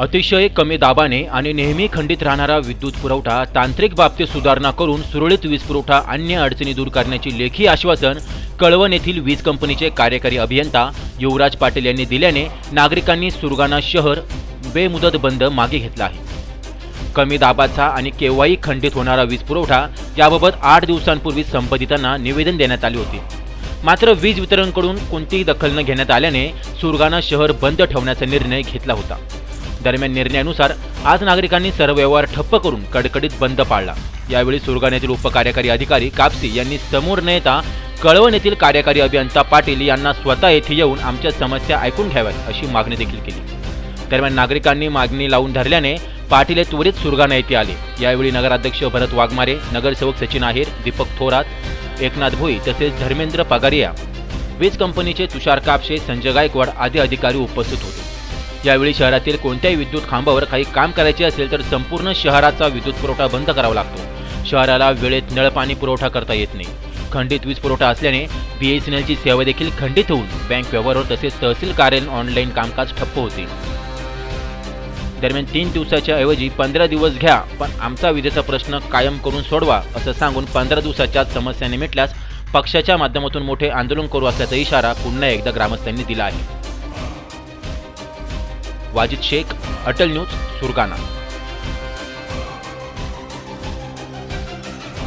अतिशय कमी दाबाने आणि नेहमी खंडित राहणारा विद्युत पुरवठा तांत्रिक बाबतीत सुधारणा करून सुरळीत वीज पुरवठा अन्य अडचणी दूर करण्याची लेखी आश्वासन कळवण येथील वीज कंपनीचे कार्यकारी अभियंता युवराज पाटील यांनी दिल्याने नागरिकांनी सुरगाणा शहर बेमुदत बंद मागे घेतला आहे. कमी दाबाचा आणि केव्हाही खंडित होणारा वीज पुरवठा याबाबत आठ दिवसांपूर्वी संबंधितांना निवेदन देण्यात आले होते. मात्र वीज वितरणकडून कोणतीही दखल न घेण्यात आल्याने सुरगाणा शहर बंद ठेवण्याचा निर्णय घेतला होता. दरम्यान निर्णयानुसार आज नागरिकांनी सर्व व्यवहार ठप्प करून कडकडीत बंद पाळला. यावेळी सुरगाण्यातील उपकार्यकारी अधिकारी कापसी यांनी समोर न येता कळवण येथील कार्यकारी अभियंता पाटील यांना स्वतः येथे येऊन आमच्या समस्या ऐकून घ्याव्यात अशी मागणी देखील केली. दरम्यान नागरिकांनी मागणी लावून धरल्याने पाटील हे त्वरित सुरगाणा येथे आले. यावेळी नगराध्यक्ष भरत वाघमारे नगरसेवक सचिन आहेर दीपक थोरात एकनाथ भोई तसेच धर्मेंद्र पगारिया वीज कंपनीचे तुषार कापशे संजय गायकवाड आदी अधिकारी उपस्थित होते. यावेळी शहरातील कोणत्याही विद्युत खांबावर काही काम करायचे असेल तर संपूर्ण शहराचा विद्युत पुरवठा बंद करावा लागतो. शहराला वेळेत नळ पाणी पुरवठा करता येत नाही. खंडित वीज पुरवठा असल्याने बी एस एन एलची सेवा देखील खंडित होऊन बँक व्यवहार तसेच तहसील कार्यालयीन ऑनलाईन कामकाज ठप्प होते. दरम्यान तीन दिवसाच्या ऐवजी पंधरा दिवस घ्या पण आमचा विजेचा प्रश्न कायम करून सोडवा असं सांगून पंधरा दिवसाच्या समस्या निमिटल्यास पक्षाच्या माध्यमातून मोठे आंदोलन करू असल्याचा इशारा पुन्हा एकदा ग्रामस्थांनी दिला आहे. वाजिद शेख अटल न्यूज सुरगाणा.